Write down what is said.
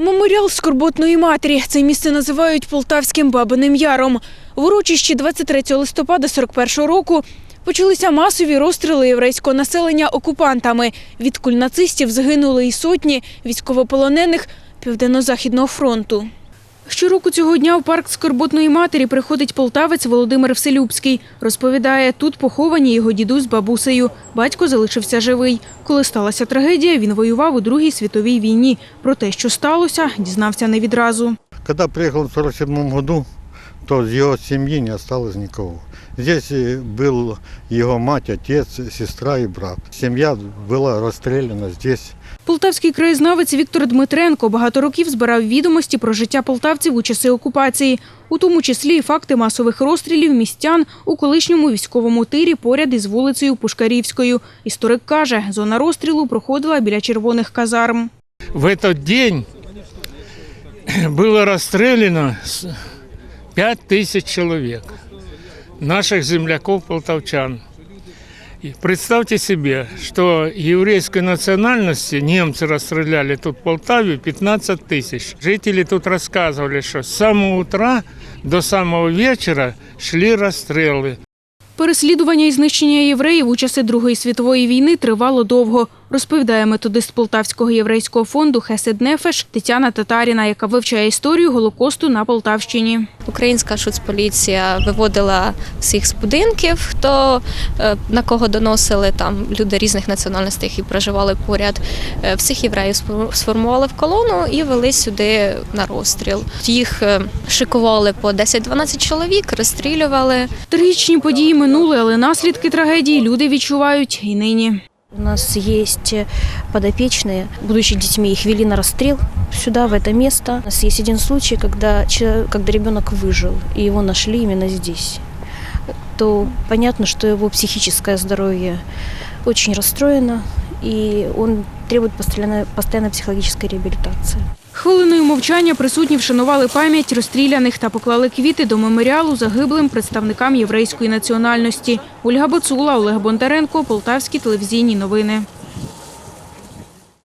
Меморіал скорботної матері. Це місце називають Полтавським Бабиним Яром. В урочищі 23 листопада 41-го року почалися масові розстріли єврейського населення окупантами. Від куль нацистів загинули і сотні військовополонених Південно-Західного фронту. Щороку цього дня в парк скорботної матері приходить полтавець Володимир Вселюбський. Розповідає, тут поховані його дідусь з бабусею. Батько залишився живий. Коли сталася трагедія, він воював у Другій світовій війні. Про те, що сталося, дізнався не відразу. Когда приехал в 1947 году, то з його сім'ї не осталось нікого. Здесь был його мать, отец, сестра і брат. Сім'я була розстріляна здесь. Полтавський краєзнавець Віктор Дмитренко багато років збирав відомості про життя полтавців у часи окупації, у тому числі і факти масових розстрілів містян у колишньому військовому тирі поряд із вулицею Пушкарівською. Історик каже, зона розстрілу проходила біля червоних казарм. В цей день було розстріляно 5 тисяч чоловік наших земляків полтавчан. Представьте себе, що єврейської національності німці розстріляли тут в Полтаві 15 тисяч. Жителі тут розказували, що з самого утра до самого вечора йшли розстріли. Переслідування і знищення євреїв у часи Другої світової війни тривало довго розповідає методист Полтавського єврейського фонду Хесед Нефеш Тетяна Татаріна, яка вивчає історію Голокосту на Полтавщині. Українська шуцполіція виводила всіх з будинків, хто е, на кого доносили там люди різних національностей, які проживали поряд. Е, Всіх євреїв сформували в колону і вели сюди на розстріл. Їх е, шикували по 10-12 чоловік, розстрілювали. Трагічні події минули, але наслідки трагедії люди відчувають і нині. У нас есть э, подопечные, будучи детьми, их вели на расстрел сюда, в это место. У нас есть один случай, когда, че- когда ребенок выжил, и его нашли именно здесь. То понятно, что его психическое здоровье очень расстроено, и он требует постоянной, постоянной психологической реабилитации. Хвилиною мовчання присутні вшанували пам'ять розстріляних та поклали квіти до меморіалу загиблим представникам єврейської національності. Ольга Бацула, Олег Бондаренко, Полтавські телевізійні новини.